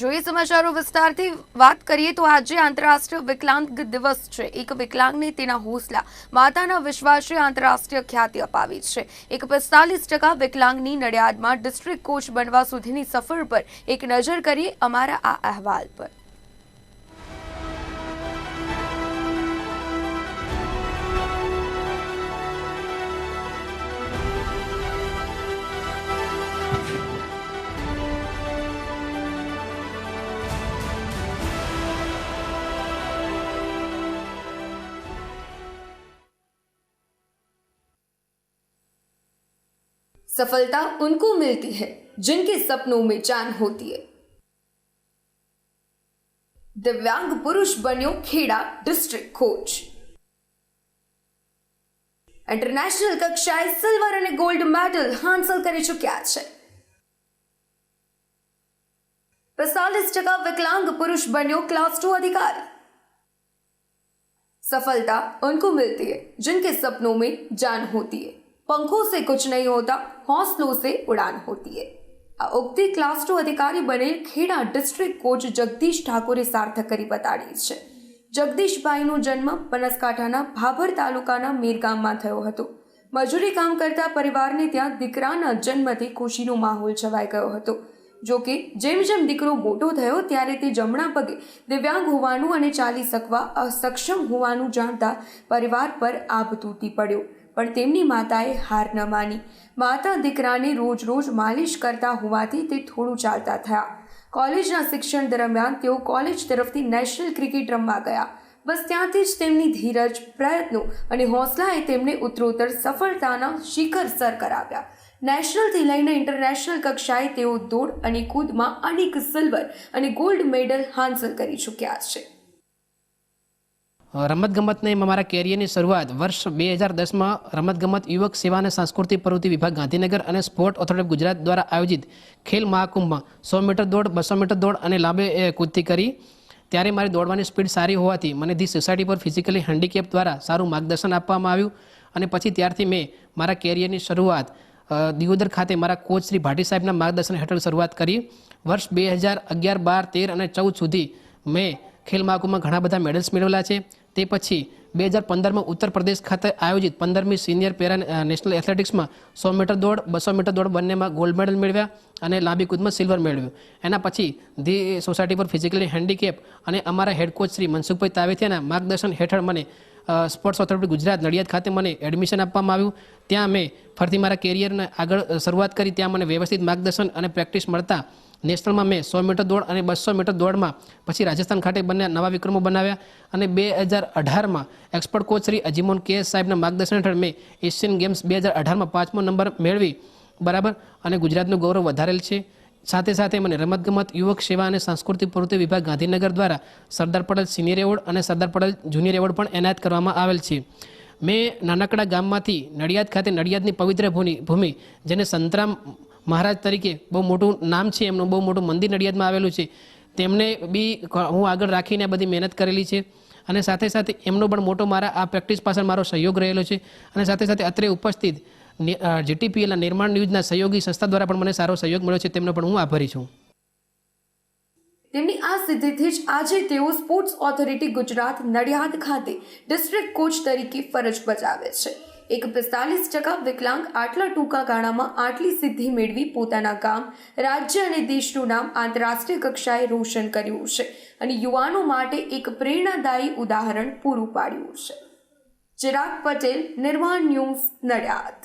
જોઈએ સમાચારો વિસ્તારથી વાત કરીએ તો આજે આંતરરાષ્ટ્રીય વિકલાંગ દિવસ છે. એક વિકલાંગને તેના હોસલા, માતાના વિશ્વાસે આંતરરાષ્ટ્રીય ખ્યાતિ અપાવી છે. એક પિસ્તાલીસ ટકા વિકલાંગની નડિયાદમાં ડિસ્ટ્રિક્ટ કોચ બનવા સુધીની સફર પર એક નજર કરીએ અમારા આ અહેવાલ પર. सफलता उनको मिलती है जिनके सपनों में जान होती है દિવ્યાંગ પુરુષ બન્યો ખેડા ડિસ્ટ્રિક્ટ કોચ ઇન્ટરનેશનલ કક્ષાએ સિલ્વર અને ગોલ્ડ મેડલ હાંસલ કરી ચૂક્યા છે પિસ્તાલીસ ટકા વિકલાંગ પુરુષ બન્યો ક્લાસ टू अधिकारी सफलता उनको मिलती है जिनके सपनों में जान होती है पंखों से कुछ नहीं होता हौसलों से उड़ान होती है આ ઉક્તિ ક્લાસ ટુ અધિકારી બનેલ ખેડા ડિસ્ટ્રિક્ટ કોચ જગદીશ ઠાકોરે સાર્થક કરી બતાડી છે જગદીશભાઈનો જન્મ બનાસકાંઠાના ભાભર તાલુકાના મીર ગામમાં થયો હતો મજૂરી કામ કરતા પરિવારને ત્યાં દીકરાના જન્મથી ખુશીનો માહોલ છવાઈ ગયો હતો જો કે જેમ જેમ દીકરો મોટો થયો ત્યારે તે જમણા પગે દિવ્યાંગ હોવાનું અને ચાલી શકવા અસક્ષમ હોવાનું જાણતા પરિવાર પર આભ તૂટી પડ્યો પણ તેમની માતાએ હાર ન માની. માતા દીકરાને રોજ રોજ માલિશ કરતા હોવાથી તે થોડું ચાલતા થયા. કોલેજના શિક્ષણ દરમિયાન તેઓ કોલેજ તરફથી નેશનલ ક્રિકેટ રમવા ગયા. બસ ત્યાંથી જ તેમની ધીરજ, પ્રયત્નો અને હોંસલાએ તેમને ઉત્તરોત્તર સફળતાના શિખર સર કરાવ્યા. નેશનલથી લઈને ઇન્ટરનેશનલ કક્ષાએ તેઓ દોડ અને કૂદમાં અનેક સિલ્વર અને ગોલ્ડ મેડલ હાંસલ કરી ચૂક્યા છે. રમતગમતને મારા કેરિયરની શરૂઆત વર્ષ બે હજાર દસમાં રમતગમત યુવક સેવા અને સાંસ્કૃતિક પ્રવૃત્તિ વિભાગ ગાંધીનગર અને સ્પોર્ટ ઓથોરિટી ગુજરાત દ્વારા આયોજિત ખેલ મહાકુંભમાં સો મીટર દોડ, બસો મીટર દોડ અને લાંબે કૂદતી કરી. ત્યારે મારી દોડવાની સ્પીડ સારી હોવાથી મને the society for physically handicap દ્વારા સારું માર્ગદર્શન આપવામાં આવ્યું અને પછી ત્યારથી મેં મારા કેરિયરની શરૂઆત દિયોદર ખાતે મારા કોચ શ્રી ભાટી સાહેબના માર્ગદર્શન હેઠળ શરૂઆત કરી. વર્ષ બે હજાર અગિયાર બાર તેર અને ચૌદ સુધી મેં ખેલ મહાકુંભમાં ઘણા બધા મેડલ્સ મેળવેલા છે. તે પછી બે હજાર પંદરમાં ઉત્તર પ્રદેશ ખાતે આયોજિત પંદરમી સિનિયર પેરા નેશનલ એથ્લેટિક્સમાં સો મીટર દોડ, બસો મીટર દોડ બંનેમાં ગોલ્ડ મેડલ મેળવ્યા અને લાંબી કૂદમાં સિલ્વર મેળવ્યું. એના પછી the society for physically handicap અને અમારા હેડ કોચ શ્રી મનસુખભાઈ તાવેથિયાના માર્ગદર્શન હેઠળ મને સ્પોર્ટ્સ ઓથોરિટી ગુજરાત નડિયાદ ખાતે મને એડમિશન આપવામાં આવ્યું. ત્યાં મેં ફરીથી મારા કેરિયરને આગળ શરૂઆત કરી. ત્યાં મને વ્યવસ્થિત માર્ગદર્શન અને પ્રેક્ટિસ મળતા નેશનલમાં મેં સો મીટર દોડ અને બસો મીટર દોડમાં પછી રાજસ્થાન ખાતે બંને નવા વિક્રમો બનાવ્યા. અને બે હજાર અઢારમાં expert coach Shri Ajimon K સાહેબના માર્ગદર્શન હેઠળ મેં એશિયન ગેમ્સ બે હજાર અઢારમાં પાંચમો નંબર મેળવી. બરાબર? અને ગુજરાતનું ગૌરવ વધારેલ છે. સાથે સાથે મને રમતગમત, યુવક સેવા અને સાંસ્કૃતિક પ્રવૃત્તિ વિભાગ ગાંધીનગર દ્વારા સરદાર પટેલ સિનિયર એવોર્ડ અને સરદાર પટેલ જુનિયર એવોર્ડ પણ એનાયત કરવામાં આવેલ છે. મેં નાનકડા ગામમાંથી નડિયાદ ખાતે નડિયાદની પવિત્ર ભૂમિ જેને સંતરામ મહારાજ તરીકે બહુ મોટું નામ છે, એમનું બહુ મોટું મંદિર નડિયાદમાં આવેલું છે. તેમને બી હું આગળ રાખીને આ બધી મહેનત કરેલી છે. અને સાથે સાથે એમનો પણ મોટો મારા, આ પ્રેક્ટિસ પાછળ મારો સહયોગ રહેલો છે. અને સાથે સાથે અત્રે ઉપસ્થિત જીટીપીએલના નિર્માણ ન્યૂઝના સહયોગી સંસ્થા દ્વારા પણ મને સારો સહયોગ મળ્યો છે, તેમનો પણ હું આભારી છું. તેમની આ સિદ્ધિથી જ આજે તેઓ સ્પોર્ટ્સ ઓથોરિટી ગુજરાત નડિયાદ ખાતે ડિસ્ટ્રિક્ટ કોચ તરીકે ફરજ બજાવે છે. એક પિસ્તાલીસ ટકા વિકલાંગ આટલા ટૂંકા ગાળામાં આટલી સિદ્ધિ મેળવી પોતાના ગામ, રાજ્ય અને દેશનું નામ આંતરરાષ્ટ્રીય કક્ષાએ રોશન કર્યું છે અને યુવાનો માટે એક પ્રેરણાદાયી ઉદાહરણ પૂરું પાડ્યું છે. ચિરાગ પટેલ નિર્માણ ન્યૂઝ, નડિયાદ.